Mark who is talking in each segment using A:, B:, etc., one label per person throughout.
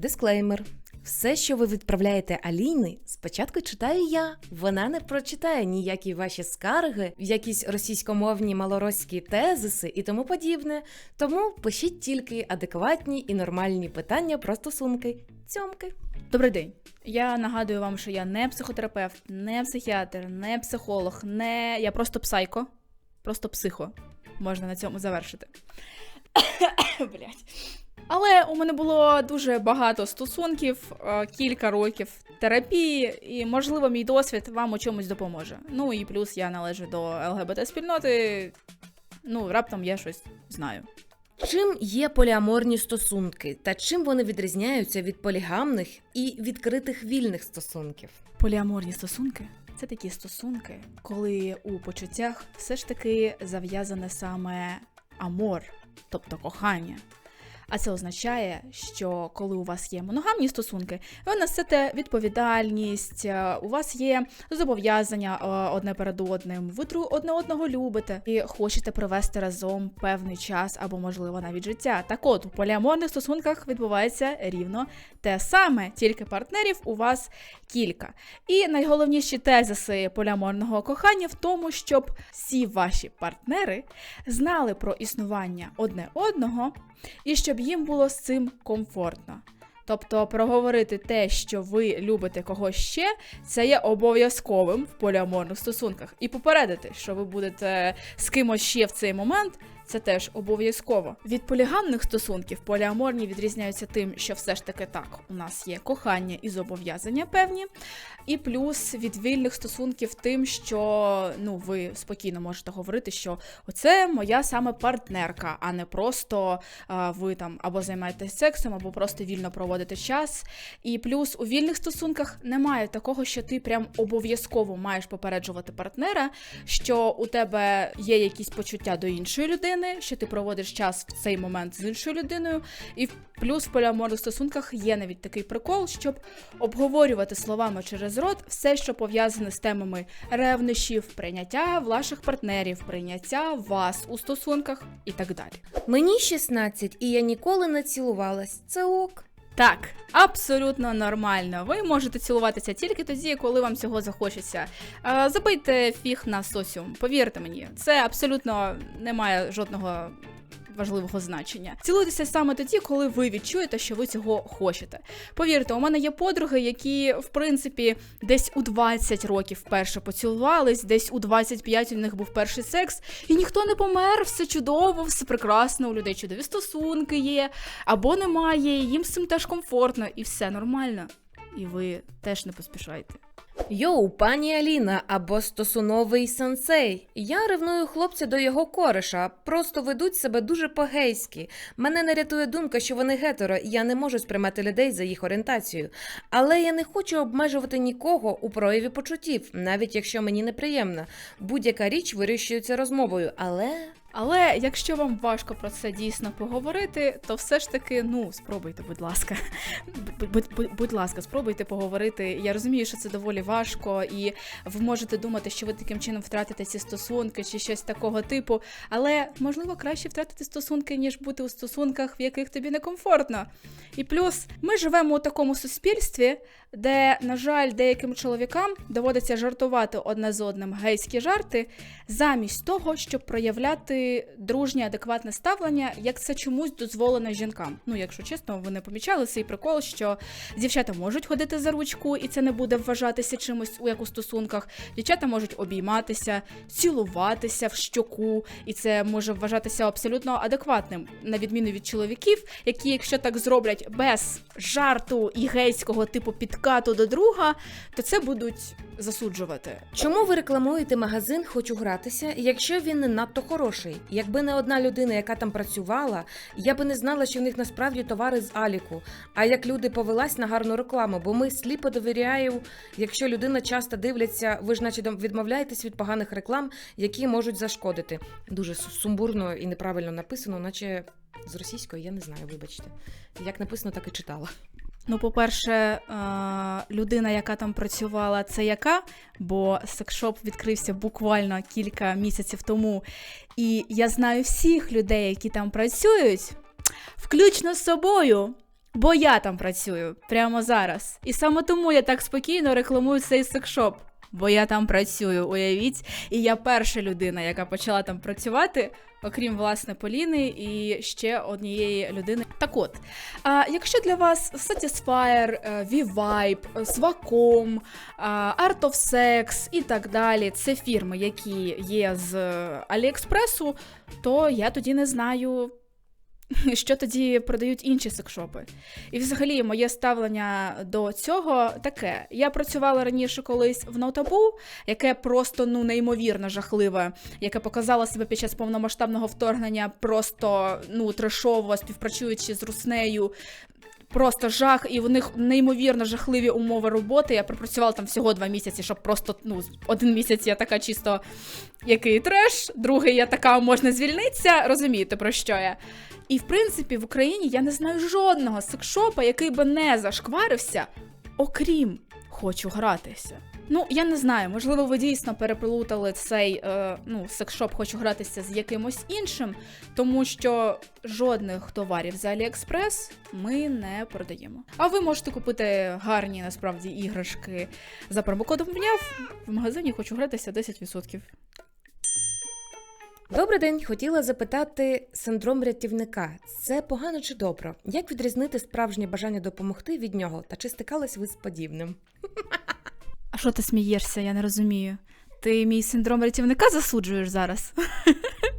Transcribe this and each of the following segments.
A: Дисклеймер. Все, що ви відправляєте Аліни, спочатку читаю я. Вона не прочитає ніякі ваші скарги, якісь російськомовні малороські тезиси і тому подібне. Тому пишіть тільки адекватні і нормальні питання про стосунки. Цьомки.
B: Добрий день. Я нагадую вам, що я не психотерапевт, не психіатр, не психолог, не. Я просто псайко. Просто психо. Можна на цьому завершити. Блять. Але у мене було дуже багато стосунків, е, кілька років терапії, і, можливо, мій досвід вам у чомусь допоможе. Ну і плюс я належу до ЛГБТ-спільноти. Ну, раптом я щось знаю.
A: Чим є поліаморні стосунки та чим вони відрізняються від полігамних і відкритих вільних стосунків?
B: Поліаморні стосунки це такі стосунки, коли у почуттях все ж таки зав'язане саме амор, тобто кохання. А це означає, що коли у вас є моногамні стосунки, ви несете відповідальність, е, у вас є зобов'язання е, одне перед одним, ви одне одного любите і хочете провести разом певний час або, можливо, навіть життя. Так от, у поліаморних стосунках відбувається рівно те саме, тільки партнерів у вас кілька. І найголовніші тезиси поліаморного кохання в тому, щоб всі ваші партнери знали про існування одне одного і щоб їм було з цим комфортно. Тобто проговорити те, що ви любите когось ще, це є обов'язковим в поліаморних стосунках. І попередити, що ви будете з кимось ще в цей момент, це теж обов'язково. Від полігамних стосунків поліаморні відрізняються тим, що все ж таки так, у нас є кохання і зобов'язання певні. І плюс від вільних стосунків тим, що ну ви спокійно можете говорити, що оце моя саме партнерка, а не просто а, ви там або займаєтесь сексом, або просто вільно проводите час. І плюс у вільних стосунках немає такого, що ти прям обов'язково маєш попереджувати партнера, що у тебе є якісь почуття до іншої людини, що ти проводиш час в цей момент з іншою людиною. І плюс в поліаморних стосунках є навіть такий прикол, щоб обговорювати словами через рот все, що пов'язане з темами ревнощів, прийняття ваших партнерів, прийняття вас у стосунках і так далі.
A: Мені 16, і я ніколи не цілувалась. Це ок.
B: Так, абсолютно нормально. Ви можете цілуватися тільки тоді, коли вам цього захочеться. Забийте фіг на соціум. Повірте мені, це абсолютно не має жодного. Важливого значення. Цілуйтеся саме тоді, коли ви відчуєте, що ви цього хочете. Повірте, у мене є подруги, які, в принципі, десь у 20 років вперше поцілувались, десь у 25 у них був перший секс, і ніхто не помер, все чудово, все прекрасно, у людей чудові стосунки є, або немає, їм з цим теж комфортно, і все нормально. І ви теж не поспішайте.
A: Йоу, пані Аліна або стосуновий сенсей. Я ревную хлопця до його кореша, просто ведуть себе дуже по-гейськи. Мене не рятує думка, що вони гетеро, і я не можу сприймати людей за їх орієнтацією. Але я не хочу обмежувати нікого у прояві почуттів, навіть якщо мені неприємно. Будь-яка річ вирішується розмовою, але.
B: Але якщо вам важко про це дійсно поговорити, то все ж таки, ну, спробуйте, будь ласка. Будь, ласка, спробуйте поговорити. Я розумію, що це доволі важко, і ви можете думати, що ви таким чином втратите ці стосунки чи щось такого типу. Але можливо краще втратити стосунки, ніж бути у стосунках, в яких тобі некомфортно. І плюс ми живемо у такому суспільстві, де, на жаль, деяким чоловікам доводиться жартувати одне з одним гейські жарти, замість того, щоб проявляти дружнє адекватне ставлення, як це чомусь дозволено жінкам. Ну, якщо чесно, ви не помічали цей прикол, що дівчата можуть ходити за ручку, і це не буде вважатися чимось у як у стосунках. Дівчата можуть обійматися, цілуватися в щоку, і це може вважатися абсолютно адекватним, на відміну від чоловіків, які, якщо так зроблять без жарту і гейського типу підкату до друга, то це будуть засуджувати.
A: Чому ви рекламуєте магазин Хочу гратися, якщо він не надто хороший? Якби не одна людина, яка там працювала, я би не знала, що в них насправді товари з Аліку. А як люди повелась на гарну рекламу, бо ми сліпо довіряємо, якщо людина часто дивляться, ви ж наче відмовляєтесь від поганих реклам, які можуть зашкодити. Дуже сумбурно і неправильно написано, наче з російської, я не знаю, вибачте. Як написано, так і читала.
B: Ну, по-перше, е, людина, яка там працювала, це яка? Бо секшоп відкрився буквально кілька місяців тому. І я знаю всіх людей, які там працюють, включно з собою. Бо я там працюю прямо зараз. І саме тому я так спокійно рекламую цей секшоп. Бо я там працюю, уявіть. І я перша людина, яка почала там працювати, окрім власне Поліни і ще однієї людини. Так от, а, якщо для вас Satisfyer, е, V-Vibe, е, Swacom, Art of Sex і так далі, це фірми, які є з е, Аліекспресу, то я тоді не знаю. Що тоді продають інші секшопи? І взагалі моє ставлення до цього таке. Я працювала раніше колись в Нотабу, яке просто ну неймовірно жахливе, яке показало себе під час повномасштабного вторгнення, просто ну трешово співпрацюючи з Руснею. Просто жах, і у них неймовірно жахливі умови роботи. Я пропрацювала там всього два місяці, щоб просто ну один місяць я така чисто який треш, другий я така можна звільнитися. Розумієте про що я? І в принципі в Україні я не знаю жодного секшопа, який би не зашкварився, окрім хочу гратися. Ну, я не знаю, можливо, ви дійсно переплутали цей е, ну, секшоп хочу гратися з якимось іншим, тому що жодних товарів з Аліекспрес ми не продаємо. А ви можете купити гарні насправді іграшки за промокодом ВНЯВ в магазині хочу гратися 10%.
A: Добрий день, хотіла запитати синдром рятівника. Це погано чи добре? Як відрізнити справжнє бажання допомогти від нього? Та чи стикались ви з подібним?
B: А що ти смієшся? Я не розумію. Ти мій синдром рятівника засуджуєш зараз.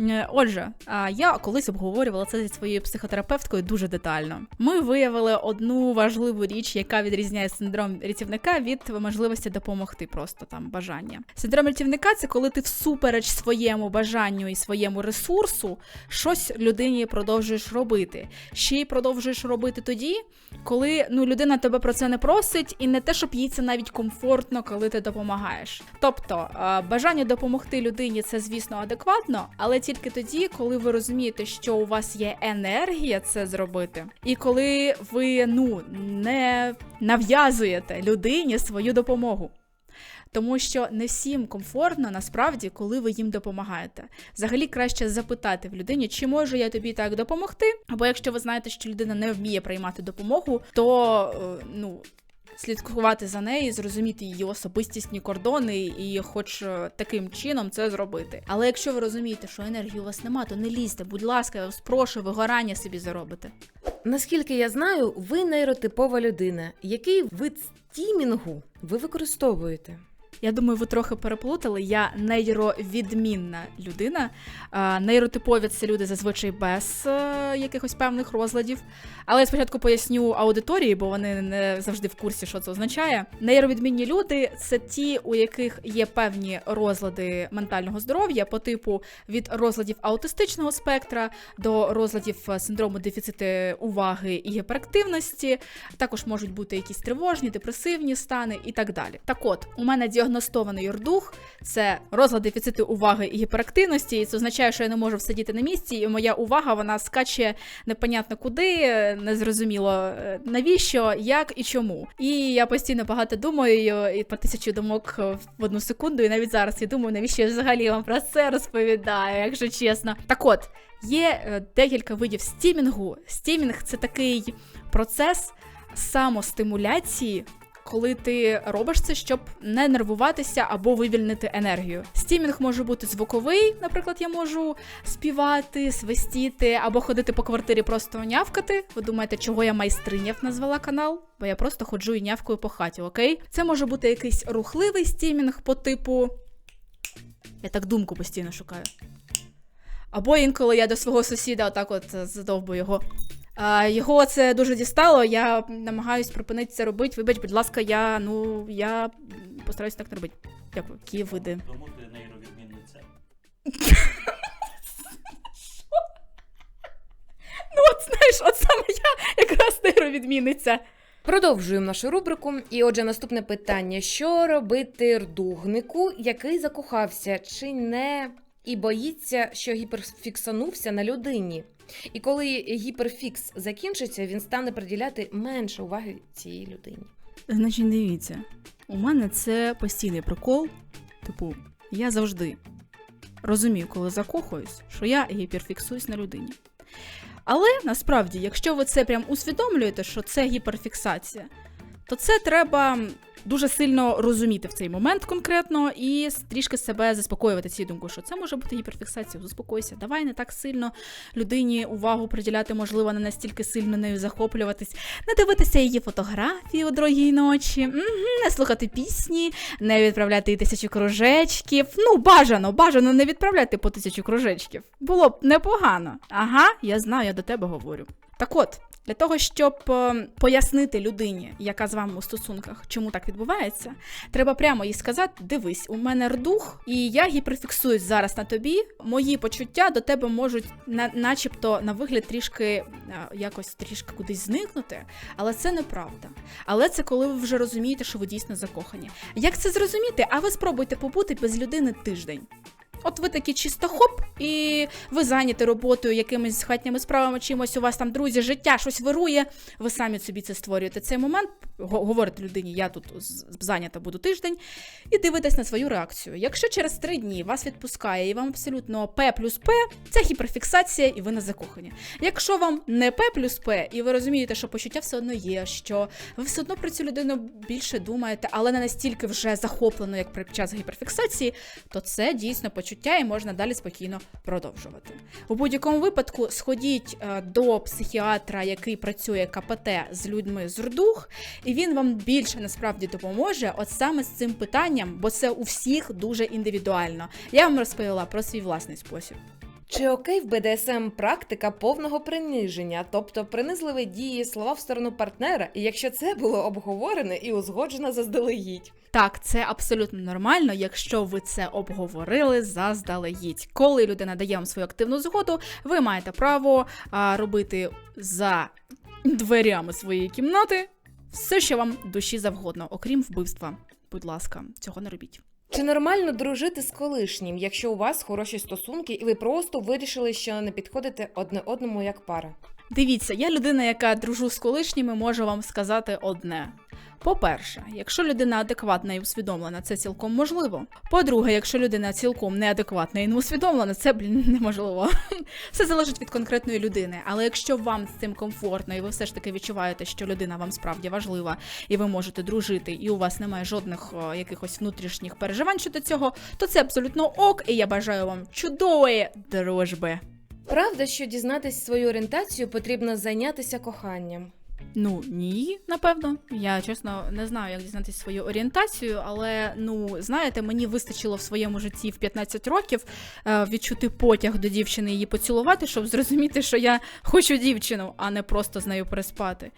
B: Е, Отже, я колись обговорювала це зі своєю психотерапевткою дуже детально. Ми виявили одну важливу річ, яка відрізняє синдром рятівника від можливості допомогти, просто там бажання. Синдром рятівника це коли ти всупереч своєму бажанню і своєму ресурсу щось людині продовжуєш робити. Ще й продовжуєш робити тоді, коли ну людина тебе про це не просить, і не те, щоб їй це навіть комфортно, коли ти допомагаєш. Тобто бажання допомогти людині це, звісно, адекватно, але тільки тоді, коли ви розумієте, що у вас є енергія це зробити, і коли ви ну не нав'язуєте людині свою допомогу. Тому що не всім комфортно насправді, коли ви їм допомагаєте. Взагалі краще запитати в людині, чи можу я тобі так допомогти. Або якщо ви знаєте, що людина не вміє приймати допомогу, то е, ну. Слідкувати за нею, зрозуміти її особистісні кордони і, хоч е, таким чином, це зробити. Але якщо ви розумієте, що енергії у вас нема, то не лізьте, будь ласка, я вас прошу, вигорання собі заробите.
A: Наскільки я знаю, ви нейротипова людина. Який вид стімінгу ви використовуєте?
B: Я думаю, ви трохи переплутали. Я нейровідмінна людина. Нейротипові це люди зазвичай без е, якихось певних розладів. Але я спочатку поясню аудиторії, бо вони не завжди в курсі, що це означає. Нейровідмінні люди це ті, у яких є певні розлади ментального здоров'я, по типу від розладів аутистичного спектра до розладів е, синдрому дефіциту уваги і гіперактивності. Також можуть бути якісь тривожні, депресивні стани і так далі. Так от, у мене діагностований юрдух, це розлад дефіциту уваги і гіперактивності, і це означає, що я не можу всидіти на місці, і моя увага вона скаче непонятно куди, незрозуміло е, навіщо, як і чому. І я постійно багато думаю і по тисячу думок в одну секунду, і навіть зараз я думаю, навіщо я взагалі вам про це розповідаю, якщо чесно. Так от, є е, декілька видів стімінгу. Стімінг це такий процес самостимуляції коли ти робиш це, щоб не нервуватися або вивільнити енергію. Стімінг може бути звуковий, наприклад, я можу співати, свистіти або ходити по квартирі просто нявкати. Ви думаєте, чого я майстриняв назвала канал? Бо я просто ходжу і нявкою по хаті, окей? Це може бути якийсь рухливий стімінг по типу. Я так думку постійно шукаю. Або інколи я до свого сусіда отак от задовбу його. А, Його це дуже дістало. Я намагаюсь припинити це робити. Вибач, будь ласка, я ну я постараюсь так не робити. Дякую. Які види.
C: Тому ти нейровідмінниця.
B: Ну, от знаєш, от саме я якраз нейровідмінниця.
A: Продовжуємо нашу рубрику. І отже, наступне питання: що робити рдугнику, який закохався, чи не і боїться, що гіперфіксанувся на людині? І коли гіперфікс закінчиться, він стане приділяти менше уваги цій людині.
B: Значить, дивіться, у мене це постійний прикол. Типу, я завжди розумію, коли закохуюсь, що я гіперфіксуюсь на людині. Але насправді, якщо ви це прям усвідомлюєте, що це гіперфіксація, то це треба дуже сильно розуміти в цей момент конкретно і трішки себе заспокоювати цією думкою, що це може бути гіперфіксація. Заспокойся, давай не так сильно людині увагу приділяти, можливо, не настільки сильно нею захоплюватись, не дивитися її фотографії у другій ночі, не слухати пісні, не відправляти їй тисячу кружечків. Ну, бажано, бажано не відправляти по тисячу кружечків. Було б непогано. Ага, я знаю, я до тебе говорю. Так от, для того, щоб е, пояснити людині, яка з вами у стосунках, чому так відбувається, треба прямо їй сказати: дивись, у мене рдух, і я гіперфіксуюсь зараз на тобі. Мої почуття до тебе можуть, на, начебто, на вигляд трішки е, якось трішки кудись зникнути, але це неправда. Але це коли ви вже розумієте, що ви дійсно закохані. Як це зрозуміти? А ви спробуйте побути без людини тиждень. От ви такі чисто хоп, і ви зайняті роботою, якимись хатніми справами, чимось у вас там друзі, життя щось вирує. Ви самі собі це створюєте цей момент. го- Говорите людині, я тут зайнята буду тиждень, і дивитесь на свою реакцію. Якщо через три дні вас відпускає і вам абсолютно П плюс П, це гіперфіксація, і ви не закохані. Якщо вам не П плюс П, і ви розумієте, що почуття все одно є, що ви все одно про цю людину більше думаєте, але не настільки вже захоплено, як під час гіперфіксації, то це дійсно почуття і можна далі спокійно продовжувати. У будь-якому випадку сходіть е, до психіатра, який працює КПТ з людьми з рдух, і він вам більше насправді допоможе, от саме з цим питанням, бо це у всіх дуже індивідуально. Я вам розповіла про свій власний спосіб.
A: Чи окей в БДСМ практика повного приниження, тобто принизливі дії, слова в сторону партнера, і якщо це було обговорене і узгоджено заздалегідь?
B: Так, це абсолютно нормально, якщо ви це обговорили заздалегідь. Коли людина дає вам свою активну згоду, ви маєте право а, робити за дверями своєї кімнати все, що вам душі завгодно, окрім вбивства. Будь ласка, цього не робіть.
A: Чи нормально дружити з колишнім, якщо у вас хороші стосунки, і ви просто вирішили, що не підходите одне одному як пара?
B: Дивіться, я людина, яка дружу з колишніми, можу вам сказати одне. По-перше, якщо людина адекватна і усвідомлена, це цілком можливо. По-друге, якщо людина цілком неадекватна і не усвідомлена, це блін неможливо. Все залежить від конкретної людини. Але якщо вам з цим комфортно, і ви все ж таки відчуваєте, що людина вам справді важлива, і ви можете дружити, і у вас немає жодних о, якихось внутрішніх переживань щодо цього, то це абсолютно ок, і я бажаю вам чудової дружби.
A: Правда, що дізнатись свою орієнтацію потрібно зайнятися коханням.
B: Ну ні, напевно. Я чесно не знаю, як дізнатися свою орієнтацію, але ну знаєте, мені вистачило в своєму житті в 15 років е, відчути потяг до дівчини її поцілувати, щоб зрозуміти, що я хочу дівчину, а не просто з нею переспати.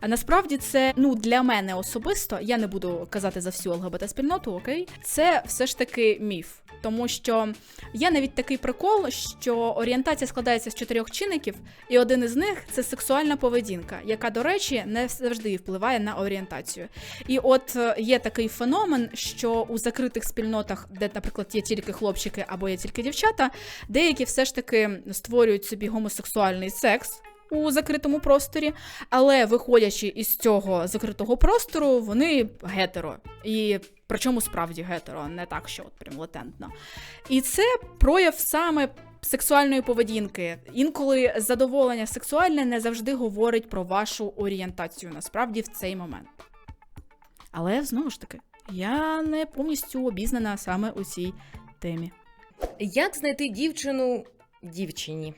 B: А насправді це ну для мене особисто, я не буду казати за всю ЛГБТ спільноту, окей, це все ж таки міф. Тому що є навіть такий прикол, що орієнтація складається з чотирьох чинників, і один із них це сексуальна поведінка, яка, до речі, не завжди впливає на орієнтацію. І от е, є такий феномен, що у закритих спільнотах, де, наприклад, є тільки хлопчики або є тільки дівчата, деякі все ж таки створюють собі гомосексуальний секс. У закритому просторі, але виходячи із цього закритого простору, вони гетеро. І причому справді гетеро, не так, що от прям латентно. І це прояв саме сексуальної поведінки. Інколи задоволення сексуальне не завжди говорить про вашу орієнтацію насправді в цей момент. Але знову ж таки, я не повністю обізнана саме у цій темі.
A: Як знайти дівчину дівчині,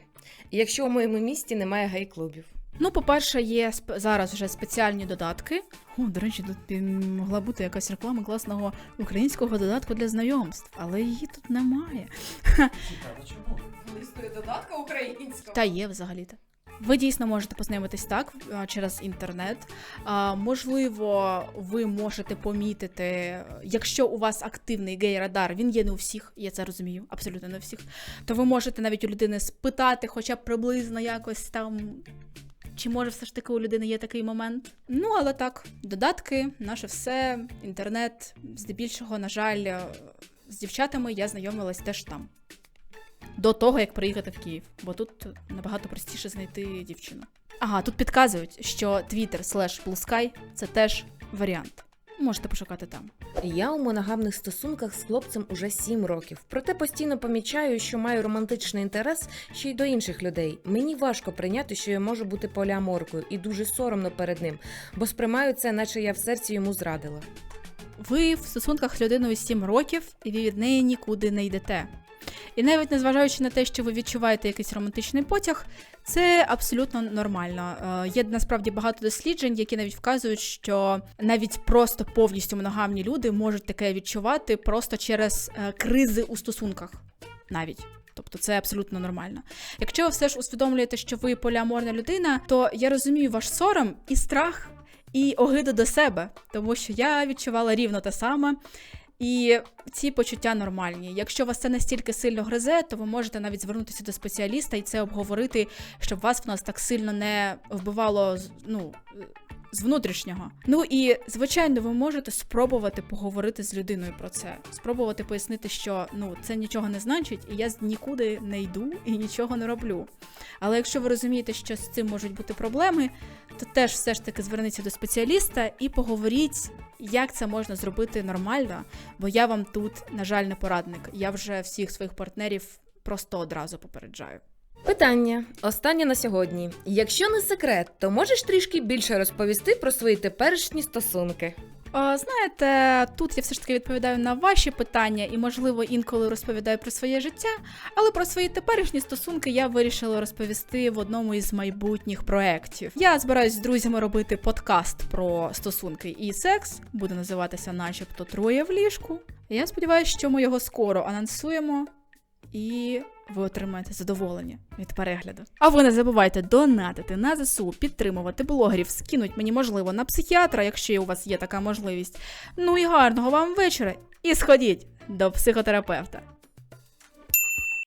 A: якщо у моєму місті немає гей-клубів?
B: Ну, по-перше, є зараз вже спеціальні додатки. О, до речі, тут могла бути якась реклама класного українського додатку для знайомств, але її тут немає.
C: Цікаво, чому?
A: Існує додатка українська.
B: Та є взагалі-то. Ви дійсно можете познайомитись так через інтернет. А, можливо, ви можете помітити, якщо у вас активний гей-радар, він є не у всіх, я це розумію, абсолютно не у всіх. То ви можете навіть у людини спитати, хоча б приблизно якось там. Чи може все ж таки у людини є такий момент? Ну, але так, додатки, наше все, інтернет, здебільшого, на жаль, е, з дівчатами я знайомилась теж там до того, як приїхати в Київ, бо тут набагато простіше знайти дівчину. Ага, тут підказують, що Twitter slash Blue Sky – це теж варіант. Можете пошукати там.
A: Я у моногамних стосунках з хлопцем уже сім років. Проте постійно помічаю, що маю романтичний інтерес ще й до інших людей. Мені важко прийняти, що я можу бути поліаморкою, і дуже соромно перед ним, бо сприймаю це, наче я в серці йому зрадила.
B: Ви в стосунках з людиною 7 років, і ви від неї нікуди не йдете. І навіть незважаючи на те, що ви відчуваєте якийсь романтичний потяг, це абсолютно нормально. Е, Є насправді багато досліджень, які навіть вказують, що навіть просто повністю моногамні люди можуть таке відчувати просто через е, кризи у стосунках. Навіть. Тобто це абсолютно нормально. Якщо ви все ж усвідомлюєте, що ви поліаморна людина, то я розумію ваш сором і страх, і огиду до себе, тому що я відчувала рівно те саме. І ці почуття нормальні. Якщо вас це настільки сильно гризе, то ви можете навіть звернутися до спеціаліста і це обговорити, щоб вас в нас так сильно не вбивало ну, з внутрішнього. Ну і звичайно, ви можете спробувати поговорити з людиною про це, спробувати пояснити, що ну це нічого не значить, і я нікуди не йду і нічого не роблю. Але якщо ви розумієте, що з цим можуть бути проблеми, то теж все ж таки зверніться до спеціаліста і поговоріть, як це можна зробити нормально, бо я вам тут, на жаль, не порадник. Я вже всіх своїх партнерів просто одразу попереджаю.
A: Питання останнє на сьогодні. Якщо не секрет, то можеш трішки більше розповісти про свої теперішні стосунки?
B: Знаєте, тут я все ж таки відповідаю на ваші питання і, можливо, інколи розповідаю про своє життя, але про свої теперішні стосунки я вирішила розповісти в одному із майбутніх проєктів. Я збираюсь з друзями робити подкаст про стосунки і секс, буде називатися начебто Троє в ліжку. Я сподіваюся, що ми його скоро анонсуємо і ви отримаєте задоволення від перегляду. А ви не забувайте донатити на ЗСУ, підтримувати блогерів, скинуть мені, можливо, на психіатра, якщо у вас є така можливість. Ну і гарного вам вечора! І сходіть до психотерапевта.